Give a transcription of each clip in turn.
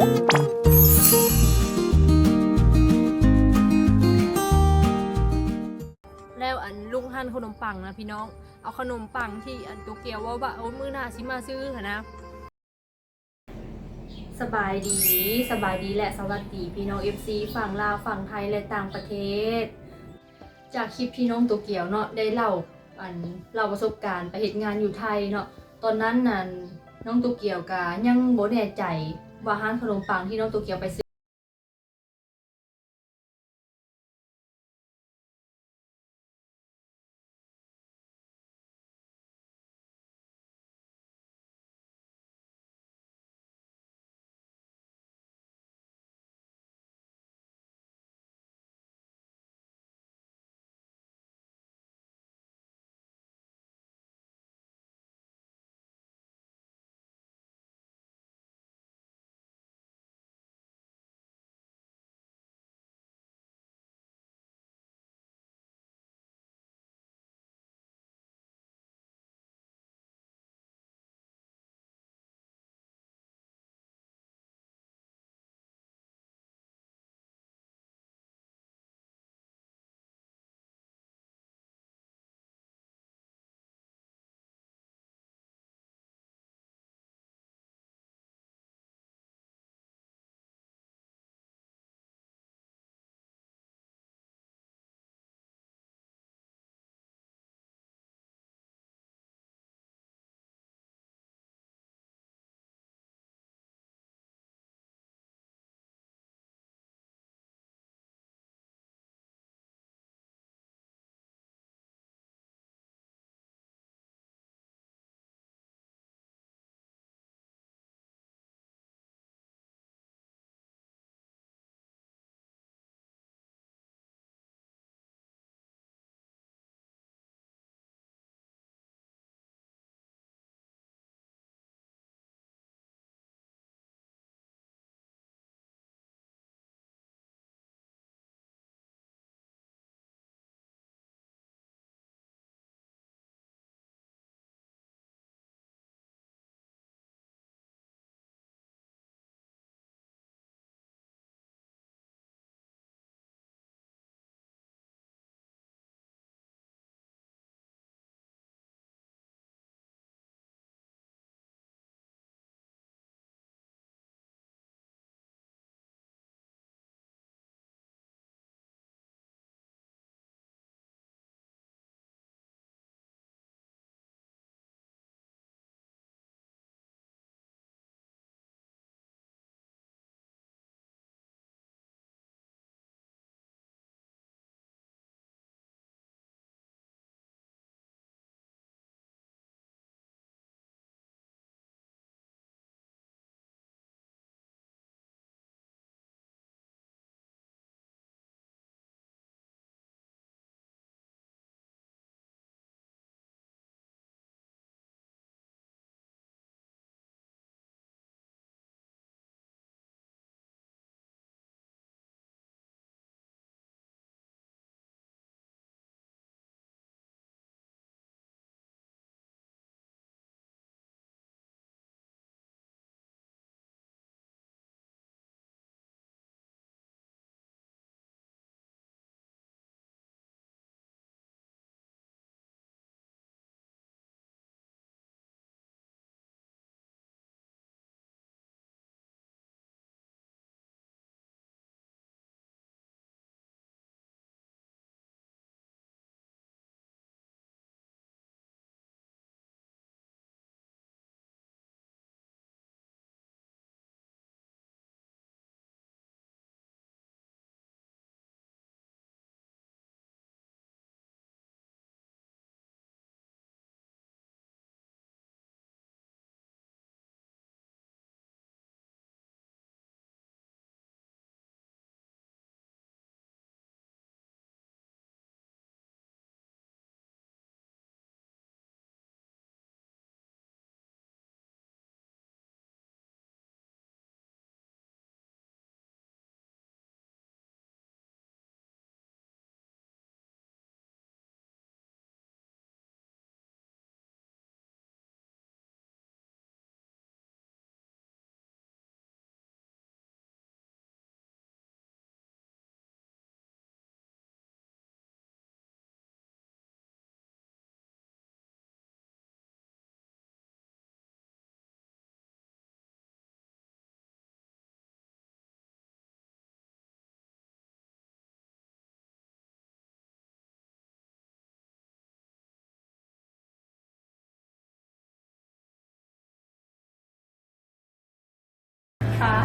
แล้วอันลุงหั่นขนมปังนะพี่น้อง เอาขนมปังที่อันโตเกียวว่าว่าเอามือหน้าสิมาซื้อนนะ สบายดีสบายดีและสวัสดีพี่น้อง FC ฝั่งลาวฝั่งไทยและต่างประเทศ จากคลิปพี่น้องโตเกียวเนาะได้เล่าอันเล่าประสบการณ์ไปเหตุงานอยู่ไทยเนาะตอนนั้นน่ะน้องโตเกียวกายังโบแน่ใจ ว่าห้างขนมปังที่น้องโตเกียวไปซื้อ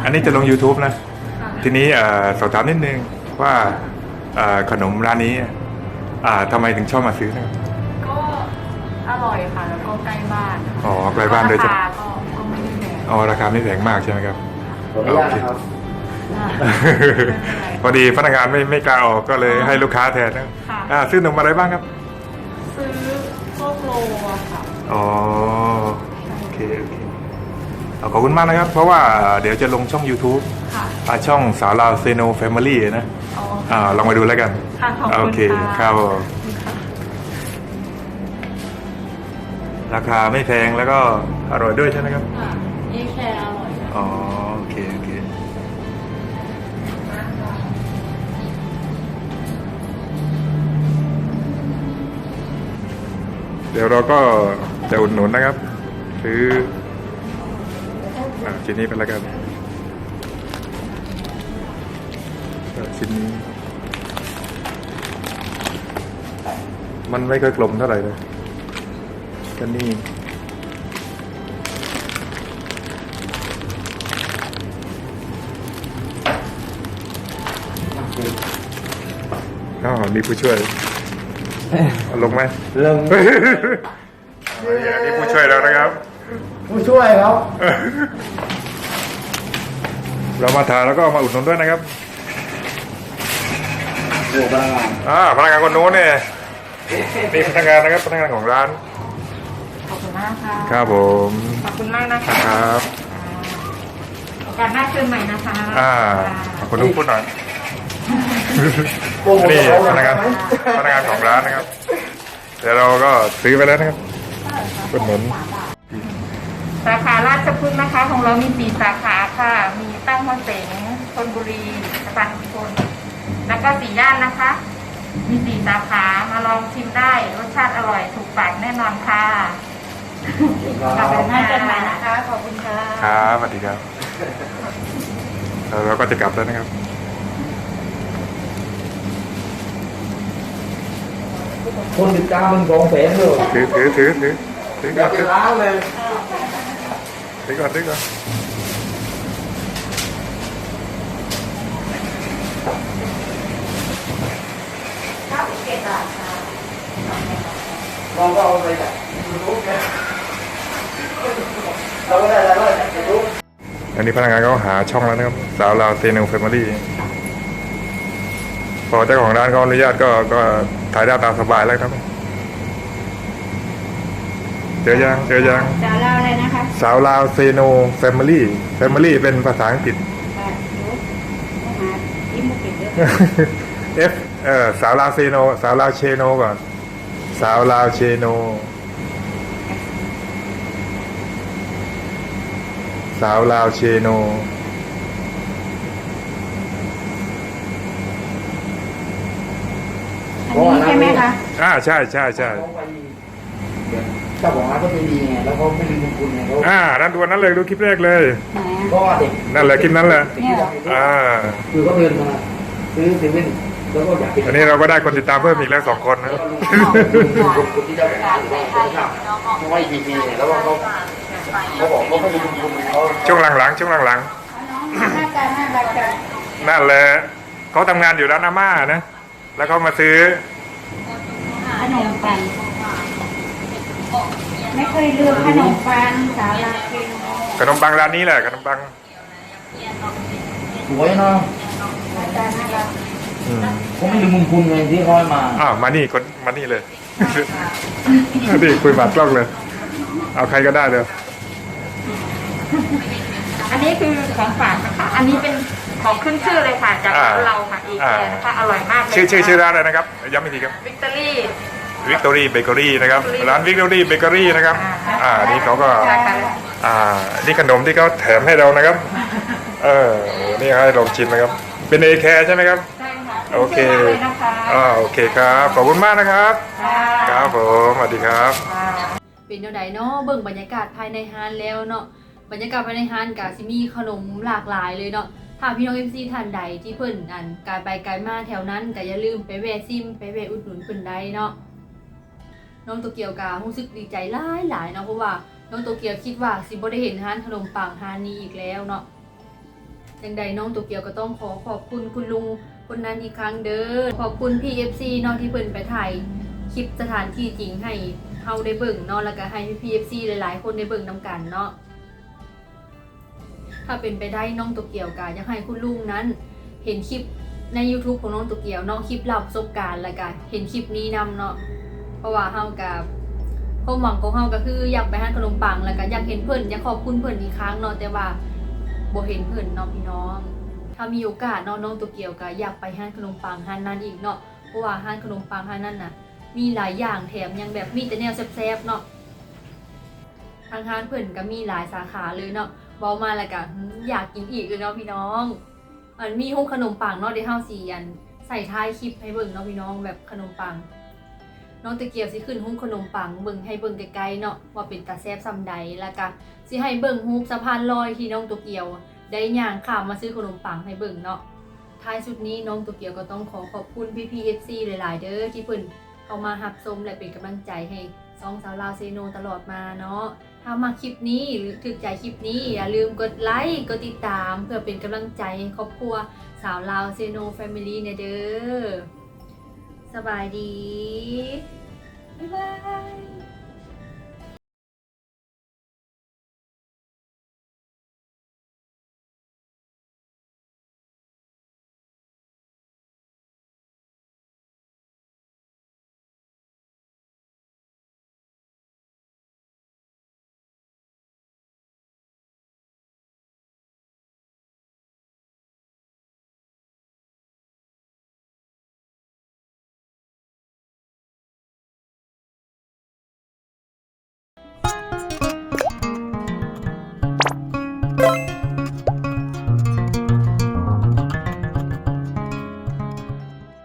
อันนี้จะลง YouTube นะค่ะทีนี้เอ่อสอบถามนิดนึงว่าเอ่อขนมร้านนี้อ่าทำไมถึงชอบมาซื้อนะครับก็อร่อยค่ะ แล้วก็ใกล้บ้าน อ๋อ ใกล้บ้านโดยราเฉคาพาะก็ก็ไม่ได้แพงอ๋อ ราคาไม่แพงมากใช่ไหมครับขออนุญาตนะครับพอดีพนักงานไม่ไม่กล้าออกก็เลยให้ลูกค้าแทนนะค่ะอ่าซื้อนมอะไรบ้างครับ ซื้อพวกโลอะค่ะ อ๋อ โอเคโอเคเอา ขอบคุณมากนะครับ เพราะว่าเดี๋ยวจะลงช่อง YouTube ค่ะ อ่าช่องสาวลาวเซโนแฟมิลี่นะอ๋อ อ่าลองไปดูแล้วกันค่ะขอบคุณโอเคค่ะ ครับผมราคาไม่แพงแล้วก็อร่อยด้วยใช่ไหมครับ ค่ะนี่แค่อร่อยนะอ๋อโอเคโอเค เดี๋ยวเราก็จะอุดหนุนนะครับ ซื้ออ่า ชิ้นนี้ไปแล้วกันอ่าชิ้นนี้ มันไม่ค่อยกลมเท่าไหร่เลยก็นี่อ๋อมีผู้ช่วยเอาลงไหมเริ่มอันนี้ผู้ช่วยแล้วนะครับ ผู้ช่วยครับ เรามาทานแล้วก็มาอุดหนุนด้วยนะครับโอ้พนักงานอ่าพนักงานคนโน้นเนี่ยนี่พนักงานนะครับพนักงานของร้าน ขอบคุณมากค่ะครับผมขอบคุณมากนะคะครับโอกาสหน้าเชิญใหม่นะคะอ่าคนนู้นพูดหน่อยโปรโมทนี่เขาพนักงานไหมพนักงานของร้านนะครับเดี๋ยวเราก็ซื้อไปแล้วนะครับอุดหนุนสาขาราชพฤกษ์นะคะ ของเรามีสี่สาขาค่ะมี ตั้งมะเสงชนบุรีสะพานชนแล้วก็สี่ย่านนะคะ มีสี่สาขามาลองชิมได้รสชาติอร่อยถูกปากแน่นอนค่ะครัขอบบคุณมากเชิญใหม่นะคะขอบคุณค่ะครับสวัสดีครับแล้วเราก็จะกลับแล้วนะครับคนติดตามมันสองแสนเลยถือถือถือถือถืออก่ยาอกนจะล้างเลยถือก่อนถือก่อน เราก็เอาไปจากยูทูบเนี่ยเราก็ได้รายได้จากยูทูบอันนี้พนักงานก็หาช่องแล้วนะครับ สาวลาวเซนงแฟมิลี่พอเจ้าของร้านเขาอนุญาตก็ก็ถ่ายได้ตามสบายแล้วครับ เจอยังเจอยังจะเล่าอะไรนะคะ สาวลาวเซโนแฟมิลี่แฟมิลี่เป็นภาษาอังกฤษค่ะเดี๋ยวหายิ้มมุกเป็นเยอะ F เออสาวลาวเซโน สาวลาวเชโนก่อน สาวลาวเชโน สาวลาวเชโน อันนี้ใช่ไหมคะ อ่าใช่ใช่ใช่เขาไปเจ้าของร้านก็ใจดีไงแล้วเขาไม่ลืมบุญคุณไงเขาอ่านั่นดูอันนั้นเลยดูคลิปแรกเลย ไหนเพราะว่าเด็กนั่นแหละคลิปนั้นแหละเนี่ย อ่า คือเขาเดินมาซื้อเซเว่น แล้วก็อยากเป็นอันนี้เราก็ได้คนติดตามเพิ่มอีกแล้วสองคนนะ คนที่เจ้าของร้านเขาเขาให้ทีๆเนี่ยแล้วว่าเขาเขาบอกเขาไม่ลืมบุญคุณเขาช่วงหลังๆช่วงหลังหน้าตาน่ารักจังๆนั่นแหละเขาทำงานอยู่ร้านอาม่านะ แล้วเขามาซื้อขนมปังไม่เคยลืมขนมปังสาลาเกงขนมปังร้านนี้แหละขนมปัง สวยเนาะหน้าตาน่ารัก อืมเขาไม่ลืมบุญคุณไงที่เขาให้มาอ้าวมานี่คนมานี่เลยนี่คุยบัตรกล้องเลย เอาใครก็ได้เลยอันนี้คือของฝากนะคะ อันนี้เป็นของขึ้นชื่อเลยค่ะจากอ่าร้านเราค่ะเออ่าเนะคะอร่อยมากเลยชื่อชื่อชื่อร้านอะไรนะครับย้ำอีกทีครับวิกตอรี่วิกตอรี่เบเกอรี่นะครับร้านวิกตอรี่เบเกอรี่นะครับ อ่านี่เขาก็ใช่ค่ะอ่านี่ขนมที่เขาแถมให้เรานะครับ เออโอ้นี่ให้ลองชิมนะครับ เป็นเอแคร์ใช่ไหมครับใช่ค่ะ โอเคชื่มากเลยนะคะอ่าโอเคครับ ขอบคุณมากนะครับค่ะครับผมสวัสดีครับค่ะเป็นแนวใดเนาะเบิ่งบรรยากาศภายในฮานแล้วเนาะ บรรยากาศภายในฮานก็สิมีขนมหลากหลายเลยเนาะ ถ้าพี่น้อง MC ท่านใดที่เพิ่นอันกายไปไกลมาแถวนั้นก็อย่าลืมไปแวะซิมไปแวะอุดหนุนเพิ่นได้เนาะ น้องโตเกียวก็รู้สึกดีใจหลายหลายๆเนาะเพราะว่าน้องโตเกียวคิดว่าสิบ่ได้เห็นฮานขนมปังฮานนี้อีกแล้วเนาะจังใดน้องโตเกียวก็ต้องขอขอบคุณคุณลุง คนนั้นอีกครั้งเด้อขอบคุณ PFC เนาะที่เพิ่นไปถ่ายคลิปสถานที่จริงให้เฮาได้เบิ่งเนาะแล้วก็ให้ PFC หลายๆ คนได้เบิ่งนํกันเนาะถ้าเป็นไปได้น้องโตเกียวก็อยากให้คุณลุงนั้น เห็นคลิปใน YouTube ของน้องโตเกียวเนาะคลิปเล่าประสบการณ์แล้วก็เห็นคลิปนี้นํเนาะเพราะว่าเฮากับความหวังของเฮาก็คืออยากไปหาขนมปังแล้วก็อยากเห็นเพิ่นอยากขอบคุณเพิ่นอีกครั้งเนาะแต่ว่าบ่เห็นเพิ่นเนาะพี่น้อง ถ้ามีโอกาสเนาะน้องโตเกียวก็อยากไปห้างขนมปังห้างนั้นอีกเนาะเพราะว่าห้างขนมปังห้างนั้นน่ะ มีหลายอย่างแถมยังแบบมีแต่แนวแซ่บๆเนาะทางห้างเพิ่นก็มีหลายสาขาเลยเนาะเว้ามาแล้วก็อยากกินอีกเลยเนาะพี่น้องอันมีหุ้ขนมปังเนาะเดี๋ยวเฮาสิอันใส่ท้ายคลิปให้เบิ่งเนาะพี่น้องแบบขนมปังน้องตะเกียบสิขึ้นหุ้ขนมปังเบิ่งให้เบิ่งไกลๆเนาะว่าเป็นตาแซ่บซำใดแล้วก็สิให้เบิ่งฮูปสะพานลอยที่น้องตะเกียว ได้ย่างข้ามมาซื้อขนมปังให้เบิ่งเนาะท้ายสุดนี้น้องตะเกียวก็ต้องขอขอบคุณพี่พีเอฟซีหลาย ๆ เด้อที่เพิ่นเข้ามาหับชมและเป็นกำลังใจให้สองสาวลาวเซโนตลอดมาเนาะถ้ามาคลิปนี้หรือถึกใจคลิปนี้อย่าลืมกดไลค์กดติดตามเพื่อเป็นกำลังใจให้ครอบครัวสาวลาวเซโนแฟมิลี่เนี่ยเด้อสบายดี บ๊ายบาย